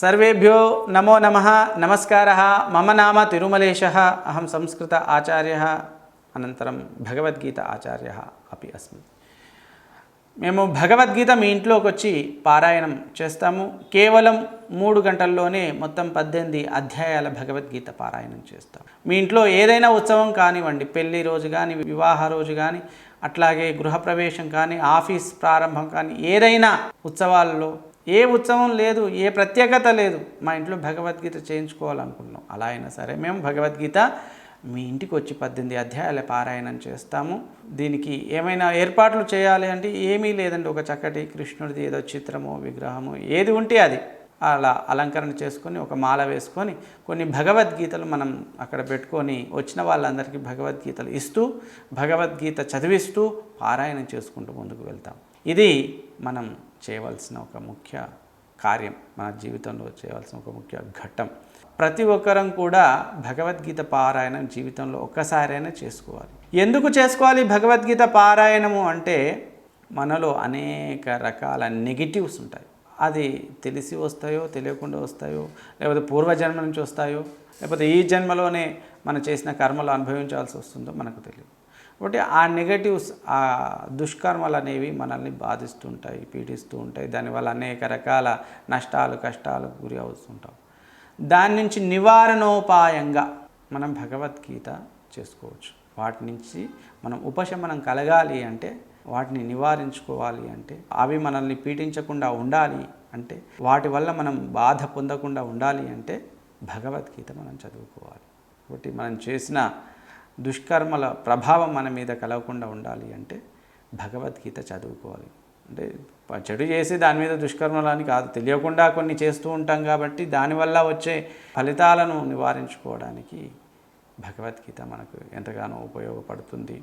సర్వేభ్యో నమో నమ నమస్కార మమ నామ తిరుమలేశ అహం సంస్కృత ఆచార్య అనంతరం భగవద్గీత ఆచార్య అపి అస్మి. మేము భగవద్గీత మీ ఇంట్లోకి వచ్చి పారాయణం చేస్తాము. కేవలం మూడు గంటల్లోనే మొత్తం పద్దెనిమిది అధ్యాయాల భగవద్గీత పారాయణం చేస్తాం. మీ ఇంట్లో ఏదైనా ఉత్సవం కానివ్వండి పెళ్ళి రోజు కానీ వివాహ రోజు కానీ అట్లాగే గృహప్రవేశం కానీ ఆఫీస్ ప్రారంభం కానీ ఏదైనా ఉత్సవాల్లో ఏ ఉత్సవం లేదు ఏ ప్రత్యేకత లేదు. మా ఇంట్లో భగవద్గీత చేయించుకోవాలనుకుంటున్నాం. అలా అయినా సరే మేము భగవద్గీత మీ ఇంటికి వచ్చి పద్దెనిమిది అధ్యాయాల పారాయణం చేస్తాము. దీనికి ఏమైనా ఏర్పాట్లు చేయాలి అంటే ఏమీ లేదండి. ఒక చక్కటి కృష్ణుడిది ఏదో చిత్రమో విగ్రహమో ఏది ఉంటే అది. అలా అలంకరణ చేసుకొని ఒక మాల వేసుకొని కొన్ని భగవద్గీతలు మనం అక్కడ పెట్టుకొని వచ్చిన వాళ్ళందరికీ భగవద్గీతలు ఇస్తూ భగవద్గీత చదివిస్తూ పారాయణం చేసుకుంటూ ముందుకు వెళ్తాం. ఇది మనం చేయవలసిన ఒక ముఖ్య కార్యం మన జీవితంలో చేయవలసిన ఒక ముఖ్య ఘట్టం. ప్రతి ఒక్కరం కూడా భగవద్గీత పారాయణం జీవితంలో ఒక్కసారైనా చేసుకోవాలి. ఎందుకు చేసుకోవాలి భగవద్గీత పారాయణము అంటే మనలో అనేక రకాల నెగిటివ్స్ ఉంటాయి. అది తెలిసి వస్తాయో తెలియకుండా వస్తాయో లేకపోతే పూర్వజన్మ నుంచి వస్తాయో లేకపోతే ఈ జన్మలోనే మనం చేసిన కర్మలు అనుభవించాల్సి వస్తుందో మనకు తెలియదు. కాబట్టి ఆ నెగటివ్స్ ఆ దుష్కర్మలు అనేవి మనల్ని బాధిస్తుంటాయి పీడిస్తూ ఉంటాయి. దానివల్ల అనేక రకాల నష్టాలు కష్టాలు గురి అవుతుంటాం దాని నుంచి నివారణోపాయంగా మనం భగవద్గీత చేసుకోవచ్చు. వాటి నుంచి మనం ఉపశమనం కలగాలి అంటే వాటిని నివారించుకోవాలి అంటే అవి మనల్ని పీడించకుండా ఉండాలి అంటే వాటి వల్ల మనం బాధ పొందకుండా ఉండాలి అంటే భగవద్గీత మనం చదువుకోవాలి. కాబట్టి మనం చేసిన దుష్కర్మల ప్రభావం మన మీద కలగకుండా ఉండాలి అంటే భగవద్గీత చదువుకోవాలి. అంటే చెడు చేసి దాని మీద దుష్కర్మలు అని కాదు తెలియకుండా కొన్ని చేస్తూ ఉంటాం కాబట్టి దానివల్ల వచ్చే ఫలితాలను నివారించుకోవడానికి భగవద్గీత మనకు ఎంతగానో ఉపయోగపడుతుంది.